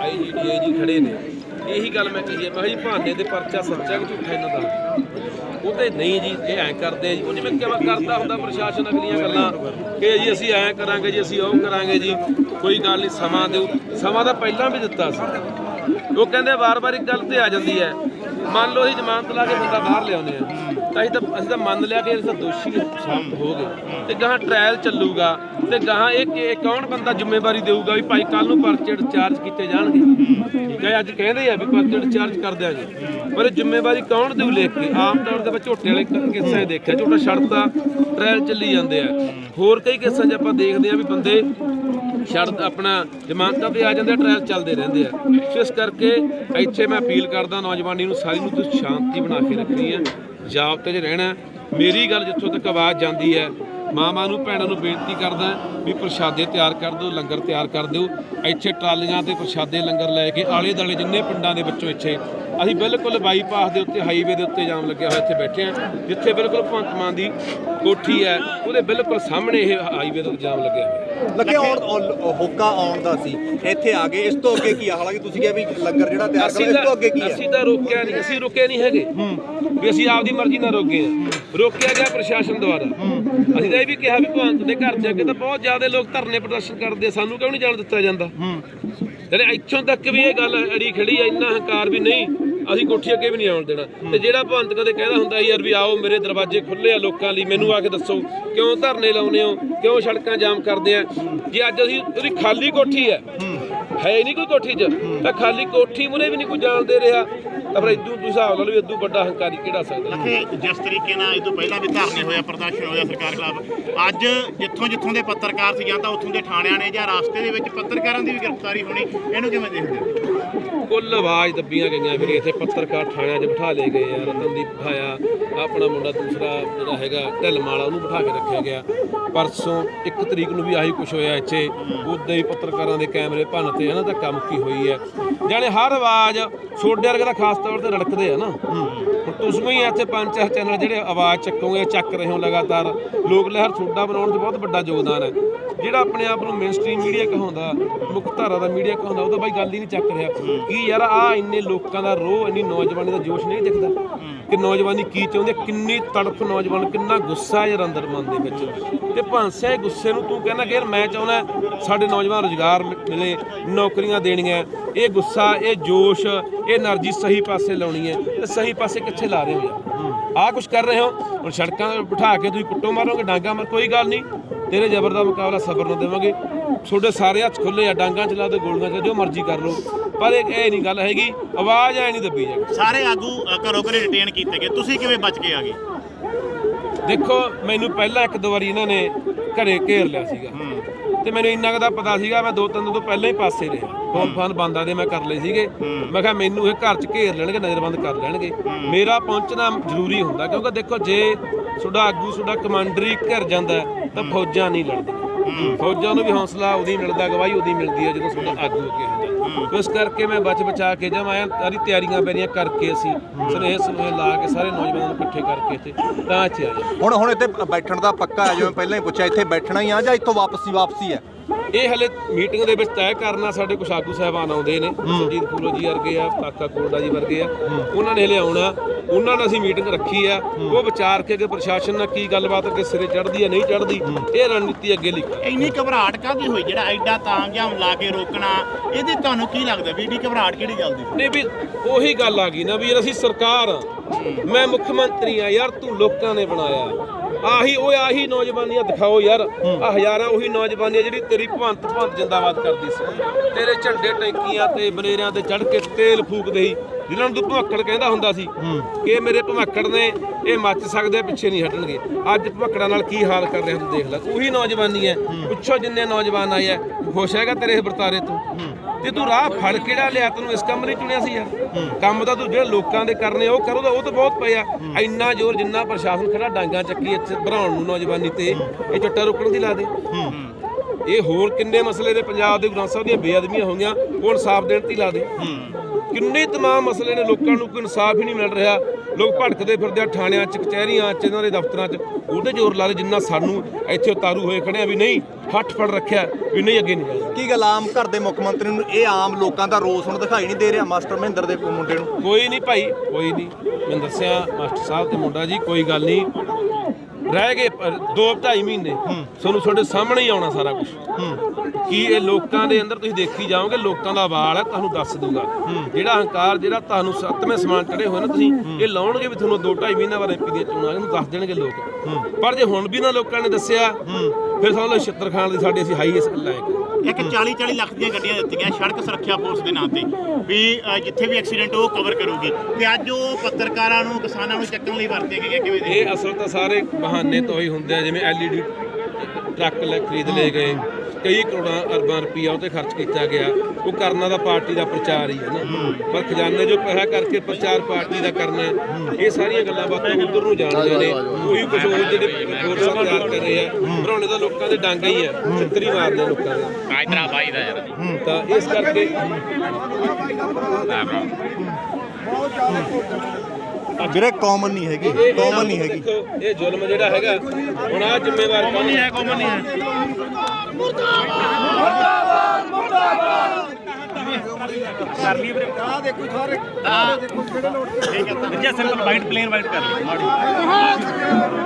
ਆਈਜੀਡੀਏ ਜੀ ਖੜੇ ਨੇ। ਇਹੀ ਗੱਲ ਮੈਂ ਕਹੀ ਹੈ, ਮੈਂ ਕਿਹਾ ਜੀ ਭਾਨੇ ਦੇ ਪਰਚਾ ਸੱਚਾ ਕਿ ਝੂਠਾ ਇਹਨਾਂ ਦਾ? ਉਹ ਤੇ ਨਹੀਂ ਜੀ, ਇਹ ਐਂ ਕਰਦੇ ਜੀ। ਉਹ ਜਿਵੇਂ ਕਿਵੇਂ ਕਰਦਾ ਹੁੰਦਾ ਪ੍ਰਸ਼ਾਸਨ ਅਗਲੀਆਂ ਗੱਲਾਂ ਕਿ ਜੀ ਅਸੀਂ ਐਂ ਕਰਾਂਗੇ ਜੀ, ਅਸੀਂ ਉਹ ਕਰਾਂਗੇ ਜੀ। ਕੋਈ ਗੱਲ ਨਹੀਂ, ਸਮਾਂ ਦਿਓ। ਸਮਾਂ ਤਾਂ ਪਹਿਲਾਂ ਵੀ ਦਿੱਤਾ ਸੀ। ਉਹ ਕਹਿੰਦੇ ਵਾਰ-ਵਾਰ ਇੱਕ ਗੱਲ ਤੇ ਆ ਜਾਂਦੀ ਹੈ। ਮੰਨ ਲਓ ਅਸੀਂ ਜ਼ਮਾਨਤ ਲਾ ਕੇ ਬੰਦਾ ਬਾਹਰ ਲਿਆਉਂਦੇ ਆ। ਤਾਂ ਅਸੀਂ ਤਾਂ ਅਸੀਂ ਤਾਂ ਮੰਨ ਲਿਆ ਕਿ ਅਸੀਂ ਤਾਂ ਦੋਸ਼ੀ ਸਾਬਤ ਹੋ ਗਏ। ਤੇ ਗਾਹਾਂ ਟ੍ਰਾਇਲ ਚੱਲੂਗਾ ਤੇ ਗਾਹਾਂ ਇਹ ਇਹ ਕੌਣ ਬੰਦਾ ਜ਼ਿੰਮੇਵਾਰੀ ਦੇਊਗਾ ਵੀ ਭਾਈ ਕੱਲ ਨੂੰ ਪਰਚੇ ਚਾਰਜ ਕੀਤੇ ਜਾਣਗੇ? ਠੀਕ ਹੈ, ਅੱਜ ਕਹਿੰਦੇ ਆ ਵੀ ਪਰਚੇ ਚਾਰਜ ਕਰ ਦਿਆਂਗੇ। ਪਰ ਇਹ ਜ਼ਿੰਮੇਵਾਰੀ ਕੌਣ ਦੇਊ ਲਿਖ ਕੇ? ਆਮ ਤੌਰ ਤੇ ਆਪਾਂ ਝੋਟੇ ਵਾਲੇ ਕ- ਕਿੱਸਿਆਂ 'ਚ ਦੇਖਿਆ, ਝੋਟਾ ਛੱਡਤਾ ਟ੍ਰਾਇਲ ਚੱਲੀ ਜਾਂਦੇ ਆ। ਹੋਰ ਕਈ ਕਿੱਸਿਆਂ 'ਚ ਆਪਾਂ ਦੇਖਦੇ ਆ ਵੀ ਬੰਦੇ ਸ਼ਰਤ ਆਪਣਾ ਜ਼ਮਾਨਤਾਂ ਤੇ ਆ ਜਾਂਦੇ ਆ ਟ੍ਰਾਇਲ ਚੱਲਦੇ ਰਹਿੰਦੇ ਆ। ਸੋ ਇਸ ਕਰਕੇ ਇੱਥੇ ਮੈਂ ਅਪੀਲ ਕਰਦਾ ਨੌਜਵਾਨੀ ਨੂੰ ਸਾਰੀ ਨੂੰ ਤੁਸੀਂ ਸ਼ਾਂਤੀ ਬਣਾ ਕੇ ਰੱਖਣੀ ਹੈ ਜਾਬਤੇ 'ਚ ਰਹਿਣਾ। ਮੇਰੀ ਗੱਲ ਜਿੱਥੋਂ ਤੱਕ ਆਵਾਜ਼ ਜਾਂਦੀ ਹੈ ਮਾਵਾਂ ਨੂੰ ਭੈਣਾਂ ਨੂੰ ਬੇਨਤੀ ਕਰਦਾ ਵੀ ਪ੍ਰਸ਼ਾਦੇ ਤਿਆਰ ਕਰ ਦਿਓ ਲੰਗਰ ਤਿਆਰ ਕਰ ਦਿਓ। ਇੱਥੇ ਟਰਾਲੀਆਂ ਤੇ ਪ੍ਰਸ਼ਾਦੇ ਲੰਗਰ ਲੈ ਕੇ ਆਲੇ ਦਾਲੇ ਜਿੰਨੇ ਪਿੰਡਾਂ ਦੇ ਵਿੱਚੋਂ ਇੱਥੇ ਅਸੀਂ ਬਿਲਕੁਲ ਬਾਈਪਾਸ ਦੇ ਉੱਤੇ ਹਾਈਵੇ ਦੇ ਉੱਤੇ ਜਾਮ ਲੱਗਿਆ ਹੋਇਆ ਇੱਥੇ ਬੈਠੇ ਆ ਜਿੱਥੇ ਬਿਲਕੁਲ ਭਗਵੰਤ ਮਾਨ ਦੀ ਕੋਠੀ ਹੈ ਉਹਦੇ ਬਿਲਕੁਲ ਸਾਹਮਣੇ ਇਹ ਹਾਈਵੇ ਦੇ ਜਾਮ ਲੱਗਿਆ ਹੋਇਆ। ਲੱਗੇ ਆਉਣ ਹੋਕਾ ਆਉਣ ਦਾ ਸੀ ਇੱਥੇ ਆ ਗਏ ਇਸ ਤੋਂ ਅੱਗੇ ਕੀ ਹਾਲਾਂਕਿ ਤੁਸੀਂ ਕਿਹਾ ਵੀ ਲੰਗਰ ਜਿਹੜਾ ਤਿਆਰ ਕਰੋ ਇਸ ਤੋਂ ਅੱਗੇ ਕੀ ਹੈ ਅਸੀਂ ਤਾਂ ਰੋਕਿਆ ਨਹੀਂ ਅਸੀਂ ਰੁਕੇ ਨਹੀਂ ਹੈਗੇ। ਵੀ ਅਸੀਂ ਆਪਦੀ ਮਰਜ਼ੀ ਨਾਲ ਰੋਕੇ ਆ ਰੋਕਿਆ ਗਿਆ ਪ੍ਰਸ਼ਾਸਨ ਦੁਆਰਾ। ਅਸੀਂ ਤਾਂ ਇਹ ਵੀ ਕਿਹਾ ਵੀ ਭਗਵੰਤ ਦੇ ਘਰ ਜਾ ਕੇ ਤਾਂ ਬਹੁਤ ਜ਼ਿਆਦਾ ਲੋਕ ਧਰਨੇ ਪ੍ਰਦਰਸ਼ਨ ਕਰਦੇ ਸਾਨੂੰ ਕਿਉਂ ਨਹੀਂ ਜਾਣ ਦਿੱਤਾ ਜਾਂਦਾ? ਜਿਹੜੇ ਇੱਥੋਂ ਤੱਕ ਵੀ ਇਹ ਗੱਲ ਅੜੀ ਖੜੀ ਆ, ਇੰਨਾ ਹੰਕਾਰ ਵੀ ਨਹੀਂ, ਅਸੀਂ ਕੋਠੀ ਅੱਗੇ ਵੀ ਨਹੀਂ ਆਉਣ ਦੇਣਾ। ਤੇ ਜਿਹੜਾ ਭਗਵੰਤ ਕਦੇ ਕਹਿੰਦਾ ਹੁੰਦਾ ਯਾਰ ਵੀ ਆਓ, ਮੇਰੇ ਦਰਵਾਜ਼ੇ ਖੁੱਲੇ ਆ ਲੋਕਾਂ ਲਈ, ਮੈਨੂੰ ਆ ਕੇ ਦੱਸੋ, ਕਿਉਂ ਧਰਨੇ ਲਾਉਨੇ ਹੋ, ਕਿਉਂ ਸੜਕਾਂ ਜਾਮ ਕਰਦੇ ਆ? ਜੇ ਅੱਜ ਅਸੀਂ, ਉਹਦੀ ਖਾਲੀ ਕੋਠੀ ਹੈ ਹੈ ਨਹੀਂ ਕੋਈ ਕੋਠੀ 'ਚ, ਤਾਂ ਖਾਲੀ ਕੋਠੀ ਮੁਰੇ ਵੀ ਨਹੀਂ ਕੋਈ ਜਾਣ ਦੇ ਰਿਹਾ। ਤਾਂ ਫਿਰ ਇਦੋਂ ਤੁਸੀਂ ਹਿਸਾਬ ਲਾ ਲਓ ਵੀ ਇਦੋਂ ਵੱਡਾ ਹੰਕਾਰੀ ਕਿਹੜਾ ਸਕਦਾ? ਕਿ ਜਿਸ ਤਰੀਕੇ ਨਾਲ ਤੋਂ ਪਹਿਲਾਂ ਵੀ ਧਰਨੇ ਹੋਇਆ ਪ੍ਰਦਰਸ਼ਨ ਹੋਇਆ ਸਰਕਾਰ ਖਿਲਾਫ ਅੱਜ ਜਿੱਥੋਂ ਜਿੱਥੋਂ ਦੇ ਪੱਤਰਕਾਰ ਸੀ ਜਾਂ ਤਾਂ ਉੱਥੋਂ ਦੇ ਥਾਣਿਆਂ ਨੇ ਜਾਂ ਰਾਸਤੇ ਦੇ ਵਿੱਚ ਪੱਤਰਕਾਰਾਂ ਦੀ ਵੀ ਗ੍ਰਿਫਤਾਰੀ ਹੋਣੀ ਇਹਨੂੰ ਕਿਵੇਂ ਦੇਖਦੇ ਹੋ? ਕੁੱਲ ਆਵਾਜ਼ ਦੱਬੀਆਂ ਗਈਆਂ ਵੀਰੇ ਇੱਥੇ ਪੱਤਰਕਾਰ ਥਾਣਿਆਂ 'ਚ ਬਿਠਾ ਲਏ ਗਏ ਆ ਰਤਨਦੀਪ ਬਿਠਾਇਆ ਆਪਣਾ ਮੁੰਡਾ ਦੂਸਰਾ ਜਿਹੜਾ ਹੈਗਾ ਢਿੱਲਮਾਲਾ ਉਹਨੂੰ ਬਿਠਾ ਕੇ ਰੱਖਿਆ ਗਿਆ। ਪਰਸੋਂ ਇੱਕ ਤਰੀਕ ਨੂੰ ਵੀ ਆਹੀ ਕੁਝ ਹੋਇਆ ਇੱਥੇ ਉਦਾਂ ਹੀ ਪੱਤਰਕਾਰਾਂ ਦੇ ਕੈਮਰੇ ਭੰਨ ਤੇ ਇਹਨਾਂ ਦਾ ਕੰਮ ਕੀ ਹੋਈ ਹੈ। ਜਾਣੇ ਹਰ ਆਵਾਜ਼ ਛੋਡੇ ਵਰਗੇ ਦਾ ਖਾਸ ਤੌਰ ਤੇ ਰੜਕਦੇ ਆ ਨਾ। ਹੁਣ ਤੁਸੀਂ ਹੀ ਇੱਥੇ ਪੰਜ ਚਾਰ ਚੈਨਲ ਜਿਹੜੇ ਆਵਾਜ਼ ਚੱਕੋਗੇ, ਚੱਕ ਰਹੇ ਹੋ ਲਗਾਤਾਰ। ਲੋਕ ਲਹਿਰ ਛੋਡਾ ਬਣਾਉਣ 'ਚ ਬਹੁਤ ਵੱਡਾ ਯੋਗਦਾਨ ਹੈ। ਜਿਹੜਾ ਆਪਣੇ ਆਪ ਨੂੰ ਮੇਨਸਟ੍ਰੀਮ ਮੀਡੀਆ ਕਹਾਉਂਦਾ, ਮੁੱਖ ਧਾਰਾ ਦਾ ਮੀਡੀਆ ਕਹਾਉਂਦਾ ਉਹਦਾ ਬਾਈ ਗੱਲ ਹੀ ਨਹੀਂ ਚੱਕ ਰਿਹਾ। ਕੀ ਯਾਰ, ਆ ਇੰਨੇ ਲੋਕਾਂ ਦਾ ਰੋਹ, ਇੰਨੀ ਨੌਜਵਾਨੀ ਦਾ ਜੋਸ਼ ਨਹੀਂ ਦਿਖਦਾ? ਕਿ ਨੌਜਵਾਨੀ ਕੀ ਚਾਹੁੰਦੇ ਕਿੰਨੀ ਤੜਫ ਨੌਜਵਾਨ, ਕਿੰਨਾ ਗੁੱਸਾ ਯਾਰ ਅੰਦਰ ਮਨ ਦੇ ਵਿੱਚ। ਤੇ ਭਾਂਸੇ ਗੁੱਸੇ ਨੂੰ ਤੂੰ ਕਹਿੰਦਾ ਕਿ ਯਾਰ ਮੈਂ ਚਾਹੁੰਦਾ ਸਾਡੇ ਨੌਜਵਾਨ ਰੁਜ਼ਗਾਰ ਮਿਲੇ, ਨੌਕਰੀਆਂ ਦੇਣੀਆਂ। ਇਹ ਗੁੱਸਾ, ਇਹ ਜੋਸ਼, ਇਹ એનર્ਜੀ ਸਹੀ ਪਾਸੇ ਲਾਉਣੀ ਹੈ ਤੇ ਸਹੀ ਪਾਸੇ ਕਿੱਥੇ ਲਾ ਰਹੇ ਹੋ ਆ ਕੁਝ ਕਰ ਰਹੇ ਹੋ? ਹੁਣ ਸੜਕਾਂ ਤੇ ਬਿਠਾ ਕੇ ਤੁਸੀਂ ਕੁੱਟੋ ਮਾਰੋਗੇ, ਡਾਂਗਾ ਮਾਰ, ਕੋਈ ਗੱਲ ਨਹੀਂ। ਤੇਰੇ ਜ਼ਬਰ ਦਾ ਮੁਕਾਬਲਾ ਸਬਰ ਨੂੰ ਦੇਵਾਂਗੇ। ਤੁਹਾਡੇ ਸਾਰੇ ਹੱਥ ਖੁੱਲੇ ਆ, ਡਾਂਗਾ ਚਲਾ ਦੇ, ਗੋਲੀਆਂ ਚਲਾ ਜੋ ਮਰਜ਼ੀ ਕਰ ਲਓ। ਪਰ ਇਹ ਇਹ ਨਹੀਂ ਗੱਲ ਹੈਗੀ, ਆਵਾਜ਼ ਐ ਨਹੀਂ ਦੱਬੀ ਜਾ ਸਾਰੇ ਆਗੂ ਘਰੋਂ ਘਰੇ ਰਿਟੇਨ ਕੀਤੇ ਗਏ। ਤੁਸੀਂ ਕਿਵੇਂ ਬਚ ਕੇ ਆ ਗਏ? ਦੇਖੋ ਮੈਨੂੰ ਪਹਿਲਾਂ ਇੱਕ ਦੋ ਵਾਰੀ ਇਹਨਾਂ ਨੇ ਘਰੇ ਘੇਰ ਲਿਆ ਸੀਗਾ। ਤੇ ਮੈਨੂੰ ਇੰਨਾ ਕੁ ਦਾ ਪਤਾ ਸੀਗਾ ਮੈਂ ਦੋ ਤਿੰਨ ਦਿਨ ਤੋਂ ਪਹਿਲਾਂ ਹੀ ਪਾਸੇ ਰਿਹਾ। ਫੋਨ ਫਾਨ ਬੰਦਾਂ ਦੇ ਮੈਂ ਕਰ ਲਏ ਸੀਗੇ। ਮੈਂ ਕਿਹਾ ਮੈਨੂੰ ਇਹ ਘਰ 'ਚ ਘੇਰ ਲੈਣਗੇ ਨਜ਼ਰਬੰਦ ਕਰ ਲੈਣਗੇ। ਮੇਰਾ ਪਹੁੰਚਣਾ ਜ਼ਰੂਰੀ ਹੁੰਦਾ ਕਿਉਂਕਿ ਦੇਖੋ ਜੇ ਤੁਹਾਡਾ ਆਗੂ ਤੁਹਾਡਾ ਕਮਾਂਡਰੀ ਘਿਰ ਜਾਂਦਾ ਹੈ, ਤਾਂ ਫੌਜਾਂ ਨਹੀਂ ਲੜਦੀਆਂ। ਫੌਜਾਂ ਨੂੰ ਵੀ ਹੌਸਲਾ ਉਹਦੀ ਮਿਲਦਾ ਗਵਾਹੀ ਉਹਦੀ ਮਿਲਦੀ ਹੈ ਜਦੋਂ ਤੁਹਾਡਾ ਆਗੂ ਅੱਗੇ ਹੁੰਦਾ। ਇਸ ਕਰਕੇ ਮੈਂ ਬਚ ਬਚਾ ਕੇ ਜਦ ਮੈਂ ਸਾਰੀ ਤਿਆਰੀਆਂ ਬੈਰੀਆਂ ਕਰਕੇ ਅਸੀਂ ਸੁਨੇਹੇ ਸੁਨੇਹੇ ਲਾ ਕੇ ਸਾਰੇ ਨੌਜਵਾਨਾਂ ਨੂੰ ਇਕੱਠੇ ਕਰਕੇ ਇੱਥੇ ਤਾਂ ਇੱਥੇ ਆਏ। ਹੁਣ ਹੁਣ ਇੱਥੇ ਬੈਠਣ ਦਾ ਪੱਕਾ ਹੈ ਜਿਵੇਂ ਪਹਿਲਾਂ ਹੀ ਪੁੱਛਿਆ ਇੱਥੇ ਬੈਠਣਾ ਹੀ ਆ ਜਾਂ ਇੱਥੋਂ ਵਾਪਸੀ ਵਾਪਸੀ ਹੈ? ਇਹ ਹਲੇ ਮੀਟਿੰਗ ਦੇ ਵਿੱਚ ਤੈਅ ਕਰਨਾ ਸਾਡੇ ਕੁਝ ਆਗੂ ਸਾਹਿਬਾਨ ਆਉਂਦੇ ਨੇ ਸੁਰਜੀਤ ਫੂਲੋ ਜੀ ਵਰਗੇ ਆ ਕਾਕਾ ਕੋਲਡਾ ਜੀ ਵਰਗੇ ਆ। ਉਹਨਾਂ ਨੇ ਹਲੇ ਆਉਣਾ ਉਹਨਾਂ ਨਾਲ ਅਸੀਂ ਮੀਟਿੰਗ ਰੱਖੀ ਆ। ਉਹ ਵਿਚਾਰ ਕੇ ਕਿ ਪ੍ਰਸ਼ਾਸਨ ਨਾਲ ਕੀ ਗੱਲਬਾਤ ਅੱਗੇ ਸਿਰੇ ਚੜਦੀ ਆ ਨਹੀਂ ਚੜਦੀ ਇਹ ਰਣਨੀਤੀ ਅੱਗੇ ਲਿਖੀ। ਇੰਨੀ ਘਬਰਾਹਟ ਕਾਹਦੀ ਹੋਈ? ਜਿਹੜਾ ਐਡਾ ਤਾਮਝਾਮ ਲਾ ਕੇ ਰੋਕਣਾ ਇਹਦੇ ਤੁਹਾਨੂੰ ਕੀ ਲੱਗਦਾ ਵੀ ਇੰਨੀ ਘਬਰਾਹਟ ਕਿਹੜੀ ਗੱਲ ਦੀ ਨਹੀਂ ਵੀ ਉਹੀ ਗੱਲ ਆ ਗਈ ਨਾ ਵੀ ਯਾਰ ਅਸੀਂ ਸਰਕਾਰ ਮੈਂ ਮੁੱਖ ਮੰਤਰੀ ਆ ਯਾਰ ਤੂੰ ਲੋਕਾਂ ਨੇ ਬਣਾਇਆ। ਆਹੀ ਉਹ ਆਹੀ ਨੌਜਵਾਨੀਆਂ ਦਿਖਾਓ ਯਾਰ। ਆ ਹਜ਼ਾਰਾਂ ਉਹੀ ਨੌਜਵਾਨੀਆਂ ਜਿਹੜੀ ਤੇਰੀ ਭਵੰਤ ਭਵੰਤ ਜਿੰਦਾਬਾਦ ਕਰਦੀ ਸੀ। ਤੇਰੇ ਝੰਡੇ ਟੈਂਕੀਆਂ ਤੇ ਬਨੇਰਿਆਂ ਤੇ ਚੜ ਕੇ ਤੇਲ ਫੂਕਦੇ ਸੀ। ਜਿਨ੍ਹਾਂ ਨੂੰ ਤੂੰ ਭਮੱਕੜ ਕਹਿੰਦਾ ਹੁੰਦਾ ਸੀ ਕਿ ਇਹ ਮੇਰੇ ਭਮੱਕੜ ਨੇ ਇਹ ਮੱਚ ਸਕਦੇ ਪਿੱਛੇ ਨਹੀਂ ਹਟਣਗੇ। ਅੱਜ ਭਮੱਕੜਾਂ ਨਾਲ ਕੀ ਹਾਲ ਕਰ ਰਿਹਾ ਤੂੰ ਦੇਖ ਲੈ ਉਹੀ ਨੌਜਵਾਨੀ ਹੈ। ਪੁੱਛੋ ਜਿੰਨੇ ਨੌਜਵਾਨ ਆਏ ਆ ਖੁਸ਼ ਹੈਗਾ ਤੇਰੇ ਇਸ ਵਰਤਾਰੇ ਤੋਂ? ਤੇ ਤੂੰ ਰਾਹ ਫੜ ਕਿਹੜਾ ਲਿਆ ਤੈਨੂੰ ਇਸ ਕੰਮ ਲਈ ਚੁਣਿਆ ਸੀ ਯਾਰ? ਕੰਮ ਤਾਂ ਤੂੰ ਜਿਹੜੇ ਲੋਕਾਂ ਦੇ ਕਰਨੇ ਉਹ ਕਰੋ ਉਹ ਤਾਂ ਬਹੁਤ ਪਏ ਆ। ਇੰਨਾ ਜ਼ੋਰ ਜਿੰਨਾ ਪ੍ਰਸ਼ਾਸਨ ਖੜਾ ਡਾਂਗਾ ਚੱਕੀ ਇੱਥੇ ਭਰਾਉਣ ਨੂੰ ਨੌਜਵਾਨੀ ਤੇ ਇਹ ਚੱਟਾ ਰੋਕਣ ਦੀ ਲਾ ਦੇ। ਇਹ ਹੋਰ ਕਿੰਨੇ ਮਸਲੇ ਦੇ ਪੰਜਾਬ ਦੇ ਗ੍ਰੰਥ ਸਾਹਿਬ ਦੀਆਂ ਬੇਅਦਬੀਆਂ ਹੋਈਆਂ ਉਹ ਇਨਸਾਫ ਦੇਣ ਤੇ ਲਾ ਦੇ? ਕਿੰਨੇ ਤਮਾਮ ਮਸਲੇ ਨੇ ਲੋਕਾਂ ਨੂੰ ਕੋਈ ਇਨਸਾਫ ਹੀ ਨਹੀਂ ਮਿਲ ਰਿਹਾ। ਲੋਕ ਭਟਕਦੇ ਫਿਰਦੇ ਆ ਥਾਣਿਆਂ 'ਚ ਕਚਹਿਰੀਆਂ 'ਚ ਇਹਨਾਂ ਦੇ ਦਫ਼ਤਰਾਂ 'ਚ। ਉਹਦੇ ਜ਼ੋਰ ਲਾ ਰਹੇ ਜਿੰਨਾ ਸਾਨੂੰ ਇੱਥੇ ਉਤਾਰੂ ਹੋਏ ਖੜੇ ਆ ਵੀ ਨਹੀਂ ਹੱਠ ਫੜ ਰੱਖਿਆ ਵੀ ਨਹੀਂ ਅੱਗੇ ਨਹੀਂ ਕੀ ਗੱਲ ਆਮ ਘਰ ਦੇ ਮੁੱਖ ਮੰਤਰੀ ਨੂੰ ਇਹ ਆਮ ਲੋਕਾਂ ਦਾ ਰੋਸ ਹੁਣ ਦਿਖਾਈ ਨਹੀਂ ਦੇ ਰਿਹਾ ਮਾਸਟਰ ਮਹਿੰਦਰ ਦੇ ਮੁੰਡੇ ਨੂੰ? ਕੋਈ ਨਹੀਂ ਭਾਈ ਕੋਈ ਨਹੀਂ। ਮੈਂ ਦੱਸਿਆ ਮਾਸਟਰ ਸਾਹਿਬ ਤੇ ਮੁੰਡਾ ਜੀ ਕੋਈ ਗੱਲ ਨਹੀਂ। ਰਹਿ ਗਏ ਪਰ ਦੋ ਢਾਈ ਮਹੀਨੇ। ਤੁਹਾਨੂੰ ਤੁਹਾਡੇ ਸਾਹਮਣੇ ਹੀ ਆਉਣਾ ਸਾਰਾ ਕੁਝ ਕੀ ਇਹ ਲੋਕਾਂ ਦੇ ਅੰਦਰ ਤੁਸੀਂ ਦੇਖੀ ਜਾਓਗੇ ਲੋਕਾਂ ਦਾ ਵਾਲ ਹੈ ਤੁਹਾਨੂੰ ਦੱਸ ਦੂਗਾ ਜਿਹੜਾ ਹੰਕਾਰ ਜਿਹੜਾ ਤੁਹਾਨੂੰ ਸੱਤਵੇਂ ਸਮਾਨ ਚੜੇ ਹੋਏ ਨਾ ਤੁਸੀਂ ਇਹ ਲਾਉਣਗੇ ਵੀ ਤੁਹਾਨੂੰ ਦੋ ਢਾਈ ਮਹੀਨਾ ਬਾਅਦ ਐਮਪੀ ਦੀਆਂ ਚੋਣਾਂ ਇਹਨੂੰ ਦੱਸ ਦੇਣਗੇ ਲੋਕ। ਪਰ ਜੇ ਹੁਣ ਵੀ ਨਾ ਲੋਕਾਂ ਨੇ ਦੱਸਿਆ ਫਿਰ ਲਓ ਛਿੱਤਰ ਖਾਣ ਦੀ ਸਾਡੇ ਅਸੀਂ ਹਾਈ ਇਸ ਲਾਇਕ ਇੱਕ 40 40 ਲੱਖ ਦੀਆਂ ਗੱਡੀਆਂ ਦਿੱਤੀਆਂ ਸੜਕ ਸੁਰੱਖਿਆ ਫੋਰਸ ਦੇ ਨਾਂ ਤੇ। ਵੀ ਜਿੱਥੇ ਵੀ ਐਕਸੀਡੈਂਟ ਉਹ ਕਵਰ ਕਰੂਗੀ। ਤੇ ਅੱਜ ਉਹ ਪੱਤਰਕਾਰਾਂ ਨੂੰ ਕਿਸਾਨਾਂ ਨੂੰ ਚੱਕਣ ਲਈ ਵਰਤੀਆਂ ਗਈਆਂ ਕਿਵੇਂ ਦੇ? ਇਹ ਅਸਲ ਤਾਂ ਸਾਰੇ ਬਹਾਨੇ ਤੋਂ ਹੀ ਹੁੰਦੇ ਆ ਜਿਵੇਂ ਐਲਈਡੀ ਟਰੱਕ ਲੈ ਖਰੀਦ ਲਏ ਗਏ। ਕਈ ਕਰੋੜਾਂ ਅਰਬਾਂ ਰੁਪਈਆ ਉਹ ਤੇ ਖਰਚ ਕੀਤਾ ਗਿਆ। ਉਹ ਕਰਨਾ ਦਾ ਪਾਰਟੀ ਦਾ ਪ੍ਰਚਾਰ ਹੀ ਹੈ ਨਾ। ਪਰ ਖਜ਼ਾਨੇ ਜੋ ਪੈਸਾ ਕਰਕੇ ਪ੍ਰਚਾਰ ਪਾਰਟੀ ਦਾ ਕਰਨਾ ਹੈ, ਇਹ ਸਾਰੀਆਂ ਗੱਲਾਂ ਬਾਤਾਂ ਉਧਰ ਨੂੰ ਜਾਣਦੇ ਨੇ। ਉਹੀ ਕੁਝ ਹੋਰ ਜਿਹੜੇ ਫੋਰਸਾਂ ਤਿਆਰ ਕਰ ਰਹੇ ਆ ਬਣਾਉਣੇ ਤਾਂ ਲੋਕਾਂ ਦੇ ਡਾਂਗਾ ਹੀ ਆ ਛਿੱਤਰੀ ਮਾਰਦੇ ਲੋਕਾਂ ਦੇ। ਇਤਰਾ ਬਾਈ ਦਾ ਯਾਰ ਤਾਂ ਇਸ ਕਰਕੇ ਵੀਰੇ ਕਾਮਨ ਨਹੀਂ ਹੈਗੀ। ਕਾਮਨ ਨਹੀਂ ਹੈਗੀ। ਦੇਖੋ, ਇਹ ਜ਼ੁਲਮ ਜਿਹੜਾ ਹੈਗਾ ਹੁਣ ਆ ਜ਼ਿੰਮੇਵਾਰ ਕੌਣ ਹੈ ਕੌਮਨ ਨਹੀਂ ਹੈ। ਸਿੰਪਲ ਵਾਈਟ ਪਲੇਨ ਵਾਈਟ ਕਰ ਲਈ